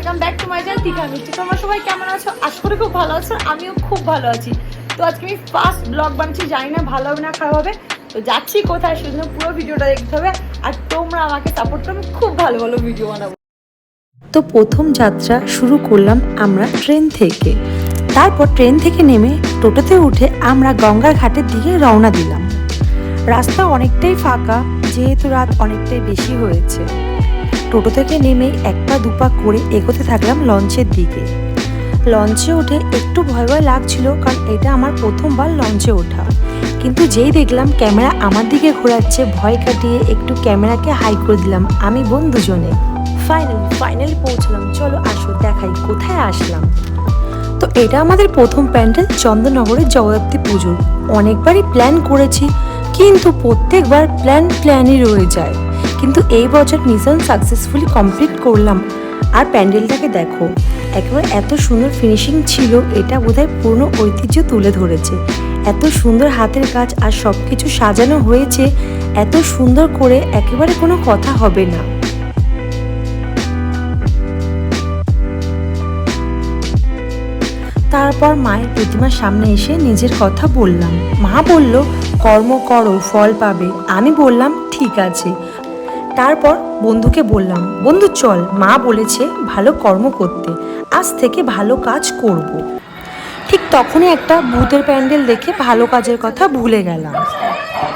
Welcome back to my channel Tika Mishti. তোমরা সবাই কেমন আছো? আশা করি খুব ভালো আছো, আমিও খুব ভালো আছি। তো আজকে আমি ফার্স্ট ব্লগ বানাচ্ছি, জানি না ভালো হবে না খারাপ হবে। তো যাচ্ছি কোথায় সেজন্য পুরো ভিডিওটা দেখতে হবে। আর তোমরা আমাকে সাপোর্ট করো, আমি খুব ভালো ভালো ভিডিও বানাবো। তো প্রথম যাত্রা শুরু করলাম আমরা ট্রেন থেকে। তারপর ট্রেন থেকে নেমে টোটোতে উঠে আমরা গঙ্গার ঘাটের দিকে রওনা দিলাম। রাস্তা অনেকটাই ফাঁকা, যেহেতু রাত অনেকটাই বেশি হয়েছে। টোটো থেকে নেমে এক পা দুপা করে এগোতে থাকলাম লঞ্চের দিকে। লঞ্চে উঠে একটু ভয় ভয় লাগছিল কারণ এটা আমার প্রথমবার লঞ্চে ওঠা। কিন্তু যেই দেখলাম ক্যামেরা আমার দিকে ঘোরাচ্ছে, ভয় কাটিয়ে একটু ক্যামেরাকে হাই করে দিলাম আমি বোন দুজনে ফাইনালি ফাইনালি পৌঁছলাম। চলো আসো দেখাই, কোথায় আসলাম? তো এটা আমাদের প্রথম প্যান্ডেল চন্দননগরের জগদ্ধাত্রী পুজোর। অনেকবারই প্ল্যান করেছি, কিন্তু প্রত্যেকবার প্ল্যান প্ল্যানই রয়ে যায়। কিন্তু এই বছর মিশন সাকসেসফুলি কমপ্লিট করলাম। আর প্যান্ডেলটাকে দেখো, একেবারে এত সুন্দর ফিনিশিং ছিল, এটা বোধহয় পুরনো ঐতিহ্য তুলে ধরেছে। এত সুন্দর হাতের কাজ আর সব কিছু সাজানো হয়েছে, এত সুন্দর করে একেবারে কোনো কথা হবে না। তারপর মায়ের প্রতিমার সামনে এসে নিজের কথা বললাম। মা বলল, কর্ম করো, ফল পাবে। আমি বললাম, ঠিক আছে। তারপর বন্ধুকে বললাম, বন্ধু চল, মা বলেছে ভালো কর্ম করতে, আজ থেকে ভালো কাজ করব। ঠিক তখনই একটা ভূতের প্যান্ডেল দেখে ভালো কাজের কথা ভুলে গেলাম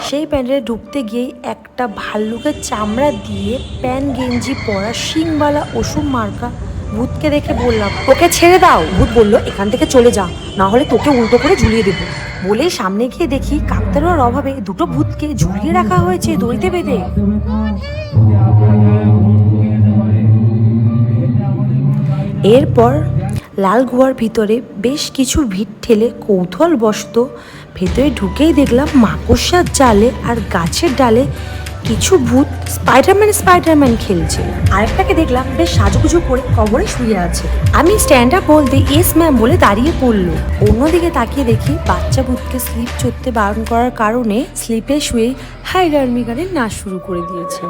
সেই প্যান্ডেলে ঢুকতে গিয়েই একটা ভাল্লুকের চামড়া দিয়ে প্যান গেঞ্জি পরা শিংবালা ওষুধ মার্কা ভূতকে দেখে বললাম ওকে ছেড়ে দাও। ভূত বলল, এখান থেকে চলে যা না হলে তোকে উল্টো করে ঝুলিয়ে দেবো। বলেই সামনে গিয়ে দেখি কাকতারুয়ার অভাবে দুটো ভূতকে ঝুলিয়ে রাখা হয়েছে দড়িতে বেঁধে। এরপর লাল গুহার ভিতরে বেশ কিছু ভিড় ঠেলে কৌতূহল বসত ভেতরে ঢুকেই দেখলাম মাকড়সার জালে আর গাছের ডালে কিছু ভূত স্পাইডারম্যান স্পাইডারম্যান খেলছে। আরেকটাকে দেখলাম বেশ সাজুগুজু করে কবরে শুয়ে আছে। আমি স্ট্যান্ড আপ বলতে ইয়েস ম্যাম বলে দাঁড়িয়ে পড়ল। অন্যদিকে তাকিয়ে দেখি বাচ্চা ভূতকে স্লিপ চড়তে বারণ করার কারণে স্লিপে শুয়ে হাই রার্মি গানের নাচ শুরু করে দিয়েছে।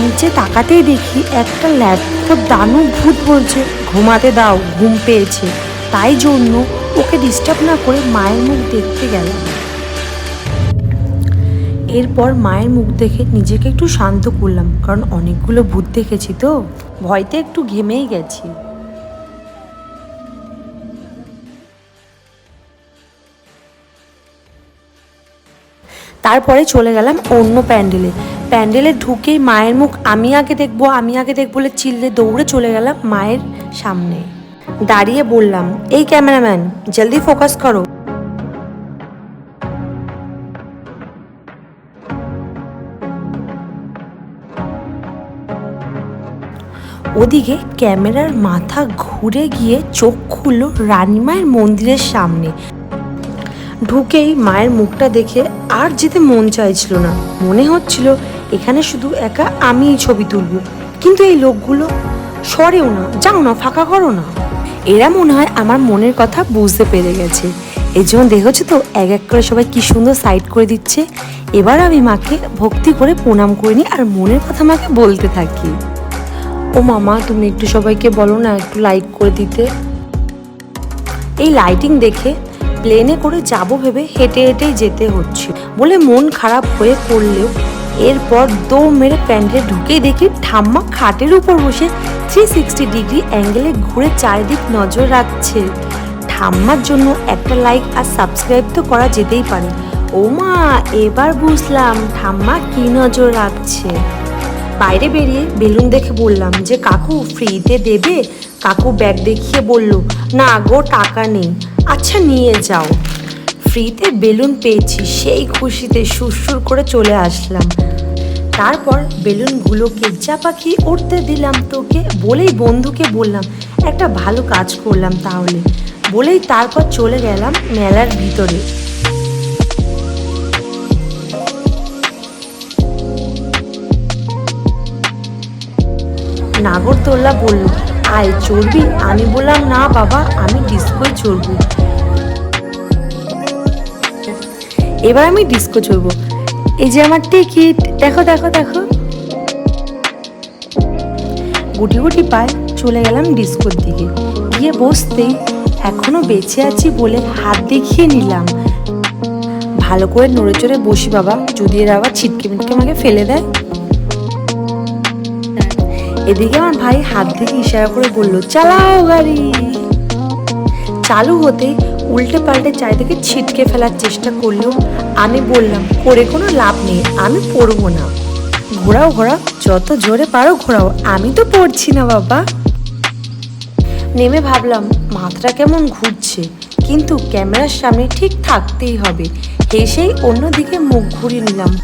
নিচে তাকাতেই দেখি একটা ল্যাপটপ দানু ভূত বলছে, ঘুমাতে দাও, ঘুম পেয়েছে। তাই জন্য ওকে ডিস্টার্ব না করে মায়ের মুখ দেখতে গেলাম। এরপর মায়ের মুখ দেখে নিজেকে একটু শান্ত করলাম, কারণ অনেকগুলো ভূত দেখেছি তো। ভয়তে একটু ঘেমেই গেছি। তারপরে চলে গেলাম অন্য প্যান্ডেলে। প্যান্ডেলে ঢুকেই মায়ের মুখ, আমি আগে দেখব, আমি আগে দেখব বলে চিল্লে দৌড়ে চলে গেলাম মায়ের সামনে। দাঁড়িয়ে বললাম, এই ক্যামেরাম্যান, জলদি ফোকাস করো। ওদিকে ক্যামেরার মাথা ঘুরে গিয়ে চোখ খুললো রানীমায়ের মন্দিরের সামনে। ঢুকেই মায়ের মুখটা দেখে আর যেতে মন চাইছিল না। মনে হচ্ছিল, এখানে শুধু একা আমিই ছবি তুলব। কিন্তু এই লোকগুলো সরেও না, যাও না, ফাঁকা করো না। এরা মনে হয় আমার মনের কথা বুঝতে পেরে গেছে। এর জন্য দেখেছ তো এক এক করে সবাই কি সুন্দর সাইড করে দিচ্ছে। এবার আমি মাকে ভক্তি করে প্রণাম করে নিই আর মনের কথা মাকে বলতে থাকি। ও মামা, তুমি একটু সবাইকে বলো না, একটু লাইক করে দিতে। এই লাইটিং দেখে প্লেনে করে যাব ভেবে হেঁটে হেঁটেই যেতে হচ্ছে বলে মন খারাপ হয়ে পড়লেও এরপর দৌড় মেরে প্যান্ডেলে ঢুকেই দেখি ঠাম্মা খাটের উপর বসে থ্রি সিক্সটি ডিগ্রি অ্যাঙ্গেলে ঘুরে চারিদিক নজর রাখছে। ঠাম্মার জন্য একটা লাইক আর সাবস্ক্রাইব তো করা যেতেই পারে। ও মা এবার বুঝলাম ঠাম্মা কি নজর রাখছে। বাইরে বেরিয়ে বেলুন দেখে বললাম যে, কাকু ফ্রিতে দেবে? কাকু ব্যাগ দেখিয়ে বলল, না গো, টাকা নেই। আচ্ছা নিয়ে যাও। ফ্রিতে বেলুন পেয়েছি, সেই খুশিতে সুরসুর করে চলে আসলাম। তারপর বেলুনগুলোকে পাখি উঠতে দিলাম তোকে, বলেই বন্ধুকে বললাম, একটা ভালো কাজ করলাম তাহলে। বলেই তারপর চলে গেলাম মেলার ভিতরে। নাগরদোল্লা বলল, আয়, চড়বি? আমি বললাম, না বাবা, আমি ডিস্কোয় চড়বো। এবার আমি ডিস্কো চড়বো। এই যে আমার টিকিট, দেখো দেখো দেখো। গুটি গুটি পায় চলে গেলাম ডিস্কোর দিকে। গিয়ে বসতেই এখনও বেঁচে আছি বলে হাত দেখিয়ে নিলাম। ভালো করে নড়ে চড়ে বসি বাবা, যদি এরা আবার ছিটকে মিটকে আমাকে ফেলে দেয়। এদিকে আমার ভাই হাত থেকে ইশারা করে বলল, চালাও গাড়ি। চালু হতে উল্টে পাল্টে চারিদিকে ছিটকে ফেলার চেষ্টা করলেও আমি বললাম, করে কোনো লাভ নেই, আমি পড়ব না। ঘোরাও ঘোরাও, যত জোরে পারো ঘোরাও, আমি তো পড়ছি না বাবা। নেমে ভাবলাম, মাথাটা কেমন ঘুরছে, কিন্তু ক্যামেরার সামনে ঠিক থাকতেই হবে। হেসেই অন্যদিকে মুখ ঘুরিয়ে নিলাম।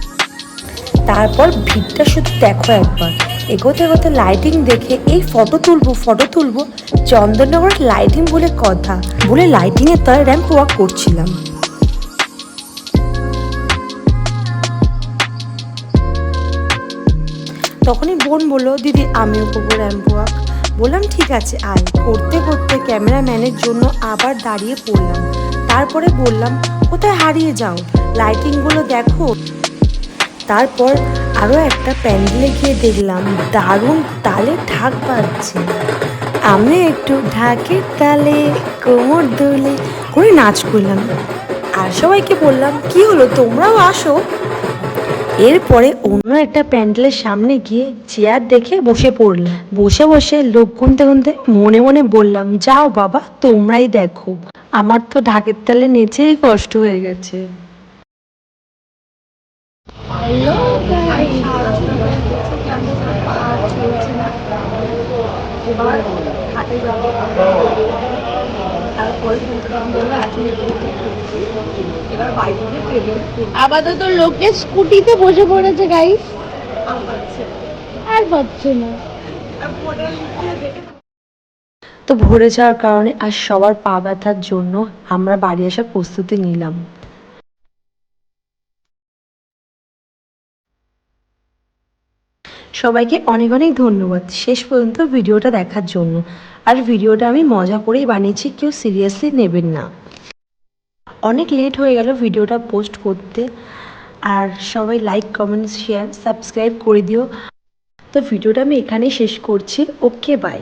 তারপর ভিড়টা শুধু দেখো একবার। এগোতে এগোতে লাইটিং দেখে এই ফটো তুলবো ফটো তুলবো, চন্দননগর লাইটিং বলে কথা, বলে লাইটিং এর তলায় র্যাম্প ওয়াক করছিলাম। তখনই বোন বলল, দিদি, আমিও করব র্যাম্প ওয়াক বললাম, ঠিক আছে, আয়। করতে করতে ক্যামেরাম্যানের জন্য আবার দাঁড়িয়ে পড়লাম। তারপরে বললাম, কোথায় হারিয়ে যাও? লাইটিংগুলো দেখো। তারপর আরও একটা প্যান্ডেলে গিয়ে দেখলাম, দারুণ তালে ঢাক বাজছে। আমি একটু ঢাকের তালে, কোমর দোলে করে নাচ করলাম। আর সবাইকে বললাম, কি হলো? তোমরাও আসো। এরপরে অন্য একটা প্যান্ডেলের সামনে গিয়ে চেয়ার দেখে বসে পড়লাম। বসে বসে লোক গুনতে গুনতে মনে মনে বললাম, যাও বাবা, তোমরাই দেখো। আমার তো ঢাকের তালে নেচেই কষ্ট হয়ে গেছে। আপাতত লোকে স্কুটিতে বসে পড়েছে গাইস আর পাচ্ছে না। তো ভরে যাওয়ার কারণে আর সবার পা ব্যথার জন্য আমরা বাড়ি আসার প্রস্তুতি নিলাম। সবাইকে অনেক অনেক ধন্যবাদ। শেষ পর্যন্ত ভিডিওটা দেখার জন্য। আর ভিডিওটা আমি মজা করেই বানিয়েছি, কেউ সিরিয়াসলি নেবেন না। অনেক লেট হয়ে গেল ভিডিওটা পোস্ট করতে। আর সবাই লাইক, কমেন্ট, শেয়ার, সাবস্ক্রাইব করে দিও। তো ভিডিওটা আমি এখানেই শেষ করছি। Okay, bye.